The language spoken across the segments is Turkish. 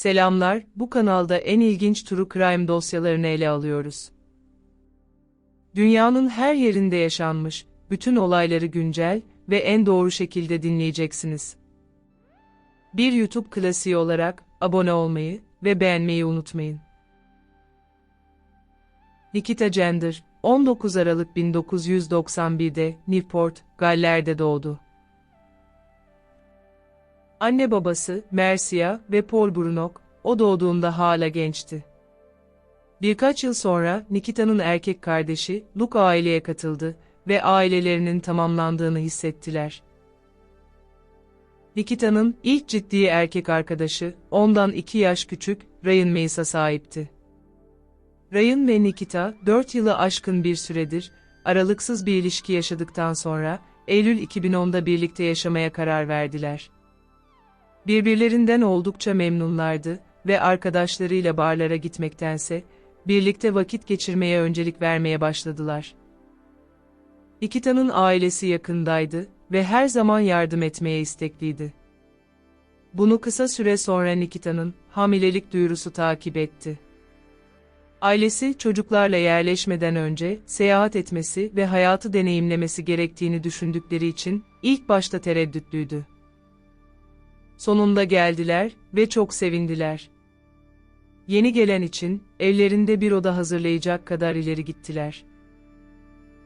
Selamlar, bu kanalda en ilginç true crime dosyalarını ele alıyoruz. Dünyanın her yerinde yaşanmış, bütün olayları güncel ve en doğru şekilde dinleyeceksiniz. Bir YouTube klasiği olarak abone olmayı ve beğenmeyi unutmayın. Nikita Gender, 19 Aralık 1991'de Newport, Galler'de doğdu. Anne babası, Mercia ve Paul Brunok, o doğduğunda hala gençti. Birkaç yıl sonra Nikita'nın erkek kardeşi Luke aileye katıldı ve ailelerinin tamamlandığını hissettiler. Nikita'nın ilk ciddi erkek arkadaşı, ondan iki yaş küçük, Ryan Mace'a sahipti. Ryan ve Nikita, dört yılı aşkın bir süredir, aralıksız bir ilişki yaşadıktan sonra, Eylül 2010'da birlikte yaşamaya karar verdiler. Birbirlerinden oldukça memnunlardı ve arkadaşlarıyla barlara gitmektense, birlikte vakit geçirmeye öncelik vermeye başladılar. Nikita'nın ailesi yakındaydı ve her zaman yardım etmeye istekliydi. Bunu kısa süre sonra Nikita'nın hamilelik duyurusu takip etti. Ailesi çocuklarla yerleşmeden önce seyahat etmesi ve hayatı deneyimlemesi gerektiğini düşündükleri için ilk başta tereddütlüydü. Sonunda geldiler ve çok sevindiler. Yeni gelen için evlerinde bir oda hazırlayacak kadar ileri gittiler.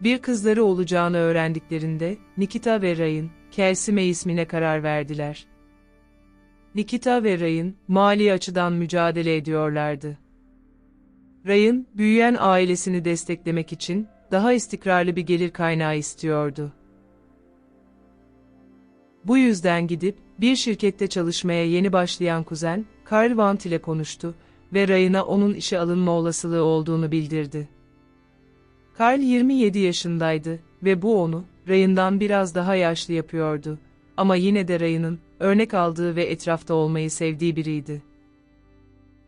Bir kızları olacağını öğrendiklerinde Nikita ve Ryan, Kelsime ismine karar verdiler. Nikita ve Ryan, mali açıdan mücadele ediyorlardı. Ryan, büyüyen ailesini desteklemek için daha istikrarlı bir gelir kaynağı istiyordu. Bu yüzden gidip bir şirkette çalışmaya yeni başlayan kuzen, Carl Vant ile konuştu ve Ryan'a onun işe alınma olasılığı olduğunu bildirdi. Carl 27 yaşındaydı ve bu onu, Ryan'dan biraz daha yaşlı yapıyordu. Ama yine de Ryan'ın, örnek aldığı ve etrafta olmayı sevdiği biriydi.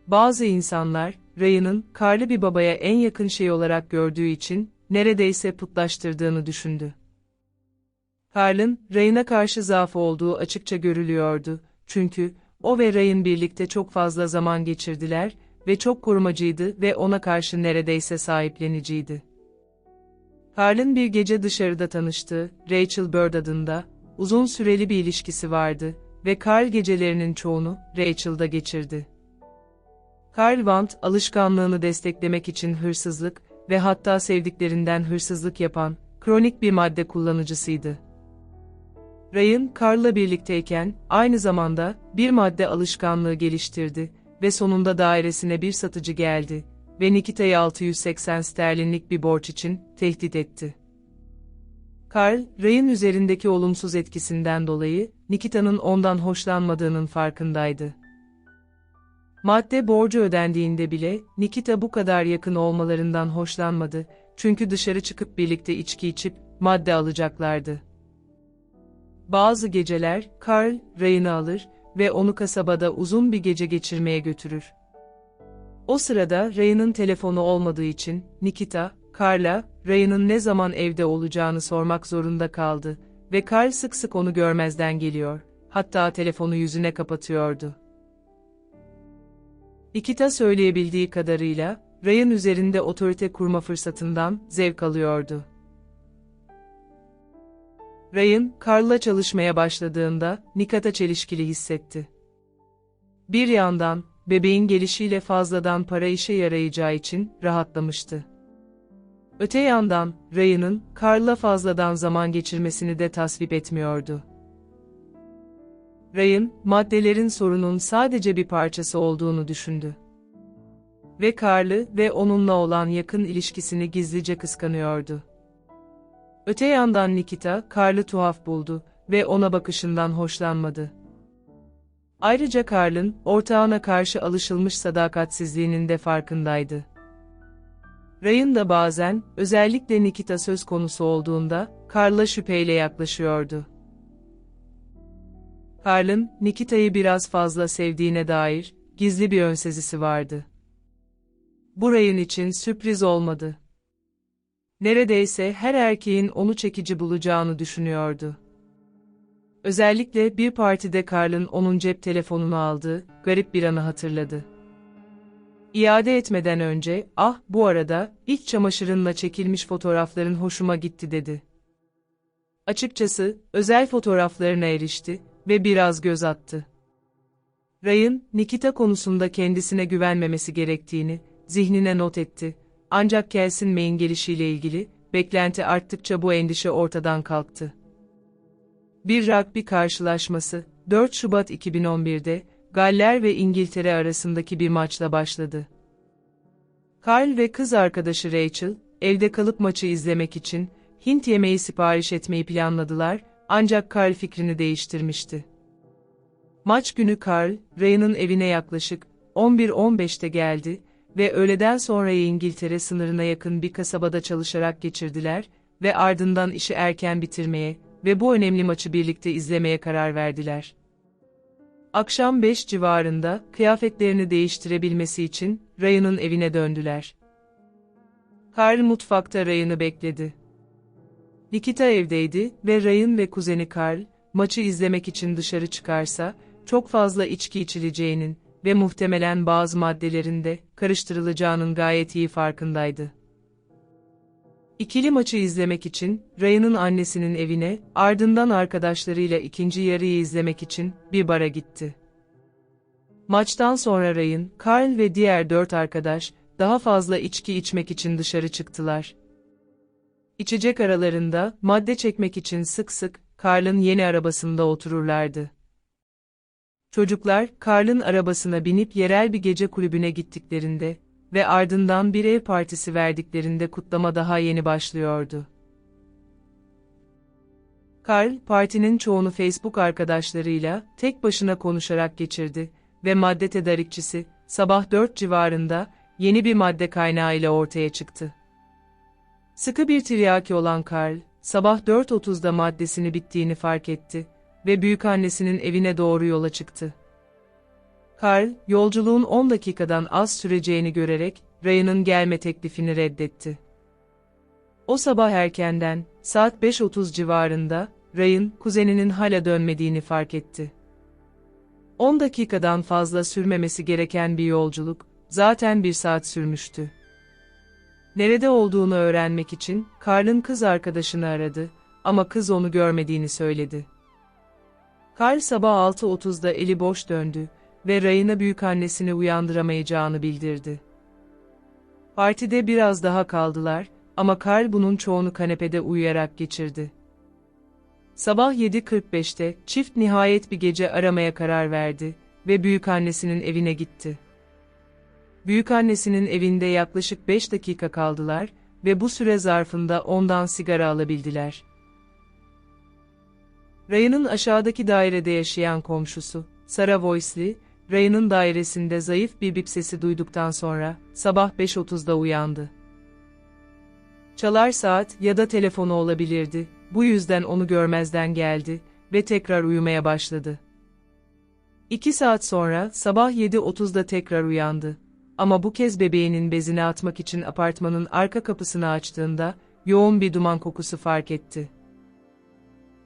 Bazı insanlar, Ryan'ın, Carl'ı bir babaya en yakın şey olarak gördüğü için, neredeyse putlaştırdığını düşündü. Carl'ın, Ryan'a karşı zaafı olduğu açıkça görülüyordu, çünkü, o ve Ryan birlikte çok fazla zaman geçirdiler ve çok korumacıydı ve ona karşı neredeyse sahipleniciydi. Carl'ın bir gece dışarıda tanıştığı, Rachel Bird adında, uzun süreli bir ilişkisi vardı ve Carl gecelerinin çoğunu, Rachel'da geçirdi. Carl Vant, alışkanlığını desteklemek için hırsızlık ve hatta sevdiklerinden hırsızlık yapan, kronik bir madde kullanıcısıydı. Ryan, Carl'la birlikteyken, aynı zamanda, bir madde alışkanlığı geliştirdi ve sonunda dairesine bir satıcı geldi ve Nikita'yı 680 sterlinlik bir borç için tehdit etti. Carl, Ryan üzerindeki olumsuz etkisinden dolayı, Nikita'nın ondan hoşlanmadığının farkındaydı. Madde borcu ödendiğinde bile, Nikita bu kadar yakın olmalarından hoşlanmadı, çünkü dışarı çıkıp birlikte içki içip, madde alacaklardı. Bazı geceler, Carl, Ryan'ı alır ve onu kasabada uzun bir gece geçirmeye götürür. O sırada Ryan'ın telefonu olmadığı için, Nikita, Carl'a, Ryan'ın ne zaman evde olacağını sormak zorunda kaldı ve Carl sık sık onu görmezden geliyor, hatta telefonu yüzüne kapatıyordu. Nikita söyleyebildiği kadarıyla, Ryan üzerinde otorite kurma fırsatından zevk alıyordu. Ryan, Carl'la çalışmaya başladığında Nikata çelişkili hissetti. Bir yandan, bebeğin gelişiyle fazladan para işe yarayacağı için rahatlamıştı. Öte yandan, Ryan'ın Carl'la fazladan zaman geçirmesini de tasvip etmiyordu. Ryan, maddelerin sorunun sadece bir parçası olduğunu düşündü. Ve Carl'ı ve onunla olan yakın ilişkisini gizlice kıskanıyordu. Öte yandan Nikita, Carl'ı tuhaf buldu ve ona bakışından hoşlanmadı. Ayrıca Carl'ın, ortağına karşı alışılmış sadakatsizliğinin de farkındaydı. Ryan da bazen, özellikle Nikita söz konusu olduğunda, Carl'a şüpheyle yaklaşıyordu. Carl'ın, Nikita'yı biraz fazla sevdiğine dair, gizli bir önsezisi vardı. Bu Ryan için sürpriz olmadı. Neredeyse her erkeğin onu çekici bulacağını düşünüyordu. Özellikle bir partide Karl'ın onun cep telefonunu aldığı garip bir anı hatırladı. İade etmeden önce, ah bu arada, iç çamaşırınla çekilmiş fotoğrafların hoşuma gitti dedi. Açıkçası, özel fotoğraflarına erişti ve biraz göz attı. Ryan, Nikita konusunda kendisine güvenmemesi gerektiğini, zihnine not etti. Ancak Kelsin May'in gelişiyle ilgili, beklenti arttıkça bu endişe ortadan kalktı. Bir rugby karşılaşması, 4 Şubat 2011'de, Galler ve İngiltere arasındaki bir maçla başladı. Carl ve kız arkadaşı Rachel, evde kalıp maçı izlemek için, Hint yemeği sipariş etmeyi planladılar, ancak Carl fikrini değiştirmişti. Maç günü Carl, Ryan'ın evine yaklaşık 11.15'te geldi ve öğleden sonrayı İngiltere sınırına yakın bir kasabada çalışarak geçirdiler ve ardından işi erken bitirmeye ve bu önemli maçı birlikte izlemeye karar verdiler. Akşam 5 civarında kıyafetlerini değiştirebilmesi için Ryan'ın evine döndüler. Carl mutfakta Ryan'ı bekledi. Nikita evdeydi ve Ryan ve kuzeni Carl, maçı izlemek için dışarı çıkarsa, çok fazla içki içileceğinin ve muhtemelen bazı maddelerinde karıştırılacağının gayet iyi farkındaydı. İkili maçı izlemek için Ryan'ın annesinin evine, ardından arkadaşlarıyla ikinci yarıyı izlemek için bir bara gitti. Maçtan sonra Ryan, Carl ve diğer dört arkadaş daha fazla içki içmek için dışarı çıktılar. İçecek aralarında madde çekmek için sık sık Carl'ın yeni arabasında otururlardı. Çocuklar, Carl'ın arabasına binip yerel bir gece kulübüne gittiklerinde ve ardından bir ev partisi verdiklerinde kutlama daha yeni başlıyordu. Carl, partinin çoğunu Facebook arkadaşlarıyla tek başına konuşarak geçirdi ve madde tedarikçisi, sabah 4 civarında, yeni bir madde kaynağı ile ortaya çıktı. Sıkı bir tiryaki olan Carl, sabah 4.30'da maddesini bittiğini fark etti ve büyükannesinin evine doğru yola çıktı. Carl, yolculuğun 10 dakikadan az süreceğini görerek, Ryan'ın gelme teklifini reddetti. O sabah erkenden, saat 5.30 civarında, Ryan, kuzeninin hala dönmediğini fark etti. 10 dakikadan fazla sürmemesi gereken bir yolculuk, zaten bir saat sürmüştü. Nerede olduğunu öğrenmek için, Carl'ın kız arkadaşını aradı, ama kız onu görmediğini söyledi. Carl sabah 6.30'da eli boş döndü ve Ryan'a büyükannesini uyandıramayacağını bildirdi. Partide biraz daha kaldılar ama Carl bunun çoğunu kanepede uyuyarak geçirdi. Sabah 7.45'te çift nihayet bir gece aramaya karar verdi ve büyükannesinin evine gitti. Büyükannesinin evinde yaklaşık 5 dakika kaldılar ve bu süre zarfında ondan sigara alabildiler. Ryan'ın aşağıdaki dairede yaşayan komşusu, Sarah Voisley, Ryan'ın dairesinde zayıf bir bip sesi duyduktan sonra, sabah 5.30'da uyandı. Çalar saat ya da telefonu olabilirdi, bu yüzden onu görmezden geldi ve tekrar uyumaya başladı. İki saat sonra sabah 7.30'da tekrar uyandı. Ama bu kez bebeğinin bezini atmak için apartmanın arka kapısını açtığında, yoğun bir duman kokusu fark etti.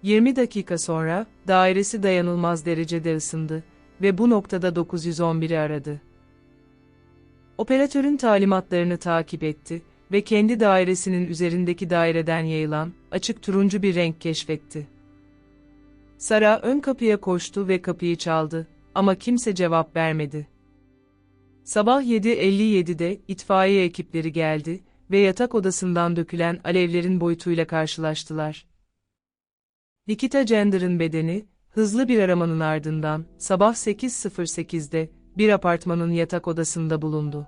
20 dakika sonra, dairesi dayanılmaz derecede ısındı ve bu noktada 911'i aradı. Operatörün talimatlarını takip etti ve kendi dairesinin üzerindeki daireden yayılan, açık turuncu bir renk keşfetti. Sara ön kapıya koştu ve kapıyı çaldı ama kimse cevap vermedi. Sabah 7.57'de itfaiye ekipleri geldi ve yatak odasından dökülen alevlerin boyutuyla karşılaştılar. Nikita Gender'ın bedeni, hızlı bir aramanın ardından, sabah 8.08'de, bir apartmanın yatak odasında bulundu.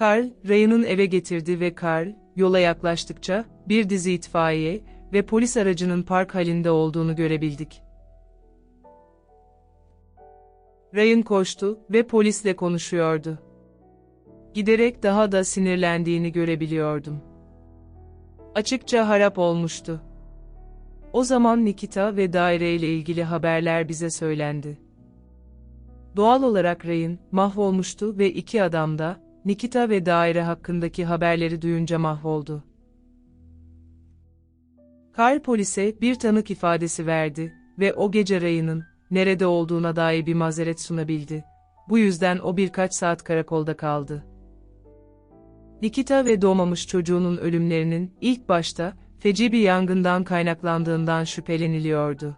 Carl, Ryan'ın eve getirdi ve Carl, yola yaklaştıkça, bir dizi itfaiye ve polis aracının park halinde olduğunu görebildik. Ryan koştu ve polisle konuşuyordu. Giderek daha da sinirlendiğini görebiliyordum. Açıkça harap olmuştu. O zaman Nikita ve daire ile ilgili haberler bize söylendi. Doğal olarak Ryan mahvolmuştu ve iki adam da Nikita ve daire hakkındaki haberleri duyunca mahvoldu. Carl polise bir tanık ifadesi verdi ve o gece Ryan'ın nerede olduğuna dair bir mazeret sunabildi. Bu yüzden o birkaç saat karakolda kaldı. Nikita ve doğmamış çocuğunun ölümlerinin ilk başta feci bir yangından kaynaklandığından şüpheleniliyordu.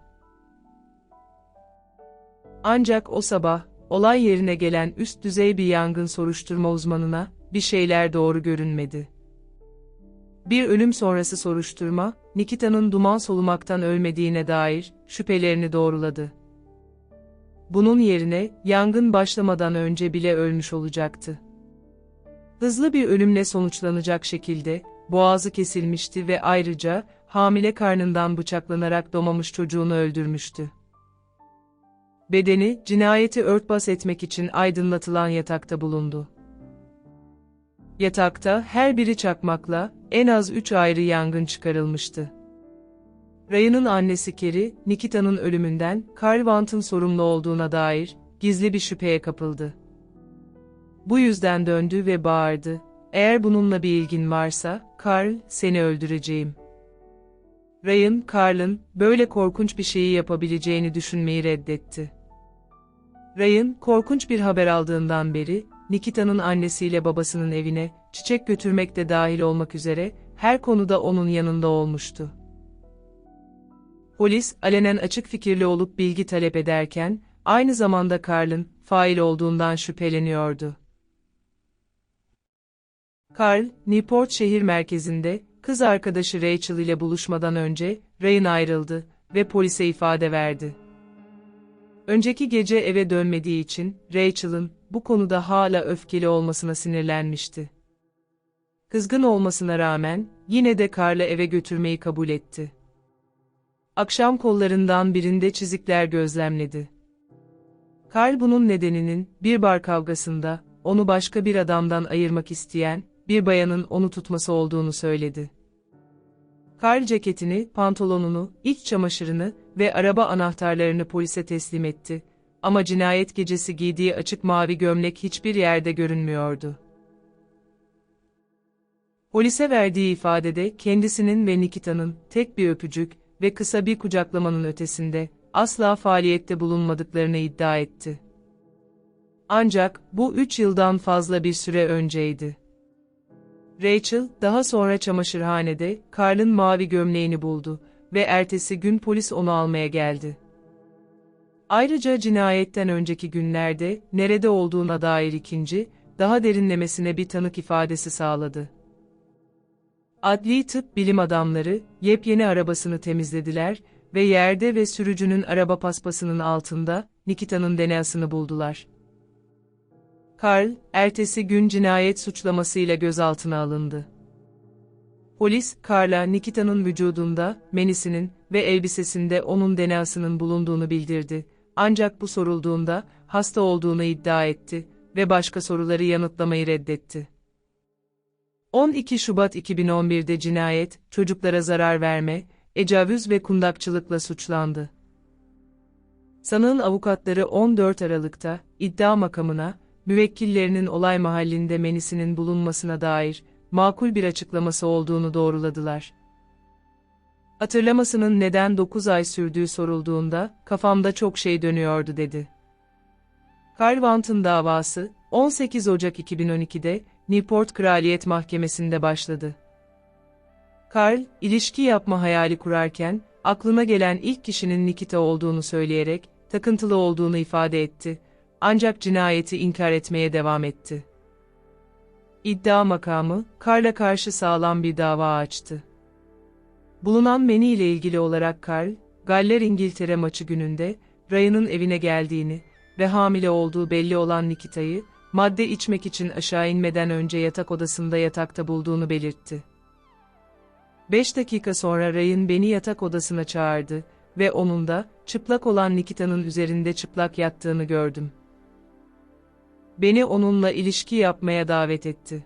Ancak o sabah, olay yerine gelen üst düzey bir yangın soruşturma uzmanına, bir şeyler doğru görünmedi. Bir ölüm sonrası soruşturma, Nikita'nın duman solumaktan ölmediğine dair şüphelerini doğruladı. Bunun yerine yangın başlamadan önce bile ölmüş olacaktı. Hızlı bir ölümle sonuçlanacak şekilde boğazı kesilmişti ve ayrıca hamile karnından bıçaklanarak doğmamış çocuğunu öldürmüştü. Bedeni cinayeti örtbas etmek için aydınlatılan yatakta bulundu. Yatakta her biri çakmakla en az üç ayrı yangın çıkarılmıştı. Ryan'ın annesi Kerry, Nikita'nın ölümünden Carl Wandt'ın sorumlu olduğuna dair gizli bir şüpheye kapıldı. Bu yüzden döndü ve bağırdı. Eğer bununla bir ilgin varsa, Carl, seni öldüreceğim. Ryan, Carl'ın böyle korkunç bir şeyi yapabileceğini düşünmeyi reddetti. Ryan, korkunç bir haber aldığından beri, Nikita'nın annesiyle babasının evine, çiçek götürmek de dahil olmak üzere, her konuda onun yanında olmuştu. Polis, alenen açık fikirli olup bilgi talep ederken, aynı zamanda Carl'ın, fail olduğundan şüpheleniyordu. Carl, Newport şehir merkezinde, kız arkadaşı Rachel ile buluşmadan önce, Ryan ayrıldı ve polise ifade verdi. Önceki gece eve dönmediği için, Rachel'ın, bu konuda hala öfkeli olmasına sinirlenmişti. Kızgın olmasına rağmen, yine de Carl'ı eve götürmeyi kabul etti. Akşam kollarından birinde çizikler gözlemledi. Carl bunun nedeninin, bir bar kavgasında, onu başka bir adamdan ayırmak isteyen, bir bayanın onu tutması olduğunu söyledi. Carl ceketini, pantolonunu, iç çamaşırını ve araba anahtarlarını polise teslim etti. Ama cinayet gecesi giydiği açık mavi gömlek hiçbir yerde görünmüyordu. Polise verdiği ifadede kendisinin ve Nikita'nın tek bir öpücük ve kısa bir kucaklamanın ötesinde asla faaliyette bulunmadıklarını iddia etti. Ancak bu üç yıldan fazla bir süre önceydi. Rachel, daha sonra çamaşırhanede, Carl'ın mavi gömleğini buldu ve ertesi gün polis onu almaya geldi. Ayrıca cinayetten önceki günlerde, nerede olduğuna dair ikinci, daha derinlemesine bir tanık ifadesi sağladı. Adli tıp bilim adamları, yepyeni arabasını temizlediler ve yerde ve sürücünün araba paspasının altında, Nikita'nın DNA'sını buldular. Karl, ertesi gün cinayet suçlamasıyla gözaltına alındı. Polis, Karl'a Nikita'nın vücudunda, menisinin ve elbisesinde onun DNA'sının bulunduğunu bildirdi. Ancak bu sorulduğunda, hasta olduğunu iddia etti ve başka soruları yanıtlamayı reddetti. 12 Şubat 2011'de cinayet, çocuklara zarar verme, ecavüz ve kundakçılıkla suçlandı. Sanığın avukatları 14 Aralık'ta, iddia makamına, müvekkillerinin olay mahallinde menisinin bulunmasına dair, makul bir açıklaması olduğunu doğruladılar. Hatırlamasının neden 9 ay sürdüğü sorulduğunda, kafamda çok şey dönüyordu dedi. Carl Wandt'ın davası, 18 Ocak 2012'de, Newport Kraliyet Mahkemesi'nde başladı. Carl, ilişki yapma hayali kurarken, aklına gelen ilk kişinin Nikita olduğunu söyleyerek, takıntılı olduğunu ifade etti ancak cinayeti inkar etmeye devam etti. İddia makamı, Karl'a karşı sağlam bir dava açtı. Bulunan Meni ile ilgili olarak Karl, Galler İngiltere maçı gününde, Ryan'ın evine geldiğini ve hamile olduğu belli olan Nikita'yı, madde içmek için aşağı inmeden önce yatak odasında yatakta bulduğunu belirtti. Beş dakika sonra Ryan beni yatak odasına çağırdı ve onun da, çıplak olan Nikita'nın üzerinde çıplak yattığını gördüm beni onunla ilişki yapmaya davet etti.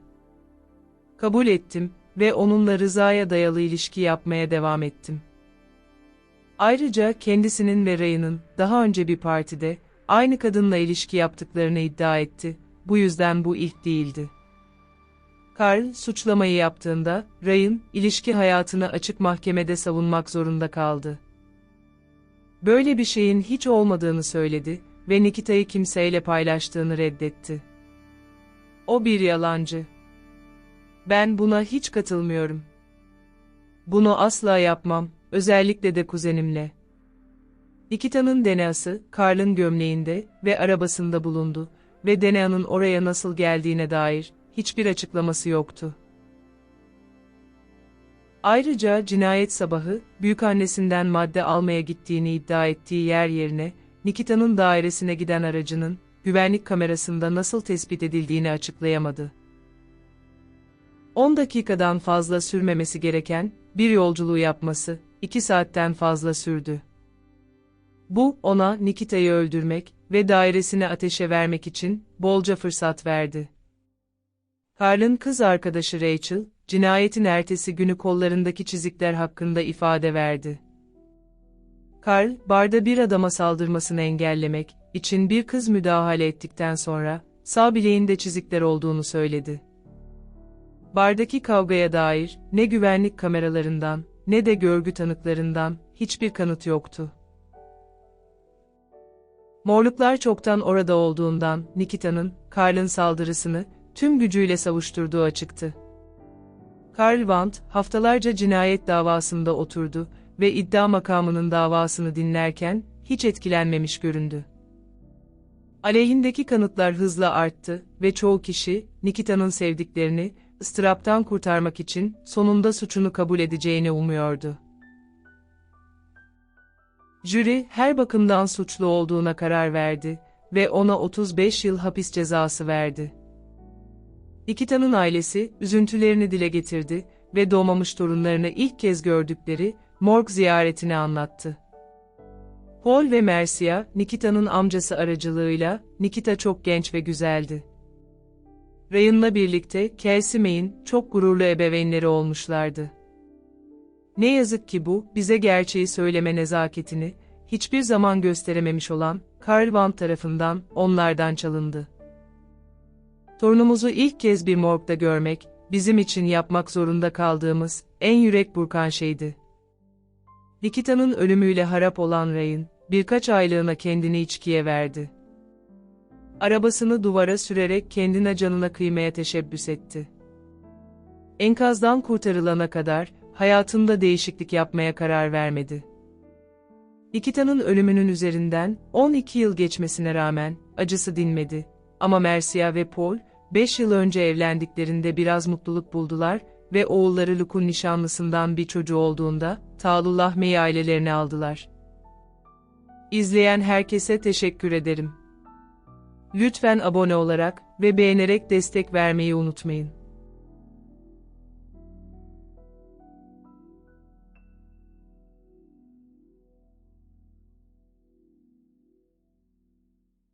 Kabul ettim ve onunla rızaya dayalı ilişki yapmaya devam ettim. Ayrıca kendisinin ve Ray'ın daha önce bir partide aynı kadınla ilişki yaptıklarını iddia etti. Bu yüzden bu ilk değildi. Karl suçlamayı yaptığında Ryan ilişki hayatını açık mahkemede savunmak zorunda kaldı. Böyle bir şeyin hiç olmadığını söyledi ve Nikita'yı kimseyle paylaştığını reddetti. O bir yalancı. Ben buna hiç katılmıyorum. Bunu asla yapmam, özellikle de kuzenimle. Nikita'nın DNA'sı Karl'ın gömleğinde ve arabasında bulundu ve DNA'nın oraya nasıl geldiğine dair hiçbir açıklaması yoktu. Ayrıca cinayet sabahı, büyükannesinden madde almaya gittiğini iddia ettiği yer yerine, Nikita'nın dairesine giden aracının, güvenlik kamerasında nasıl tespit edildiğini açıklayamadı. 10 dakikadan fazla sürmemesi gereken, bir yolculuğu yapması, 2 saatten fazla sürdü. Bu, ona Nikita'yı öldürmek ve dairesini ateşe vermek için bolca fırsat verdi. Karl'ın kız arkadaşı Rachel, cinayetin ertesi günü kollarındaki çizikler hakkında ifade verdi. Karl, barda bir adama saldırmasını engellemek için bir kız müdahale ettikten sonra, sağ bileğinde çizikler olduğunu söyledi. Bardaki kavgaya dair, ne güvenlik kameralarından, ne de görgü tanıklarından, hiçbir kanıt yoktu. Morluklar çoktan orada olduğundan, Nikita'nın, Karl'ın saldırısını, tüm gücüyle savuşturduğu açıktı. Karl Vandt, haftalarca cinayet davasında oturdu ve iddia makamının davasını dinlerken, hiç etkilenmemiş göründü. Aleyhindeki kanıtlar hızla arttı ve çoğu kişi, Nikita'nın sevdiklerini, ıstıraptan kurtarmak için sonunda suçunu kabul edeceğini umuyordu. Jüri her bakımdan suçlu olduğuna karar verdi ve ona 35 yıl hapis cezası verdi. Nikita'nın ailesi üzüntülerini dile getirdi ve doğmamış torunlarını ilk kez gördükleri morg ziyaretini anlattı. Paul ve Mercia, Nikita'nın amcası aracılığıyla, Nikita çok genç ve güzeldi. Ryan'la birlikte Kelsey May'in çok gururlu ebeveynleri olmuşlardı. Ne yazık ki bu, bize gerçeği söyleme nezaketini, hiçbir zaman gösterememiş olan, Karl Van tarafından, onlardan çalındı. Torunumuzu ilk kez bir morgda görmek, bizim için yapmak zorunda kaldığımız, en yürek burkan şeydi. Nikita'nın ölümüyle harap olan Ryan, birkaç aylığına kendini içkiye verdi. Arabasını duvara sürerek kendine canına kıymaya teşebbüs etti. Enkazdan kurtarılana kadar, hayatında değişiklik yapmaya karar vermedi. Nikita'nın ölümünün üzerinden 12 yıl geçmesine rağmen acısı dinmedi. Ama Mercia ve Paul, 5 yıl önce evlendiklerinde biraz mutluluk buldular ve oğulları Luke'un nişanlısından bir çocuğu olduğunda Talullah Mey ailelerini aldılar. İzleyen herkese teşekkür ederim. Lütfen abone olarak ve beğenerek destek vermeyi unutmayın.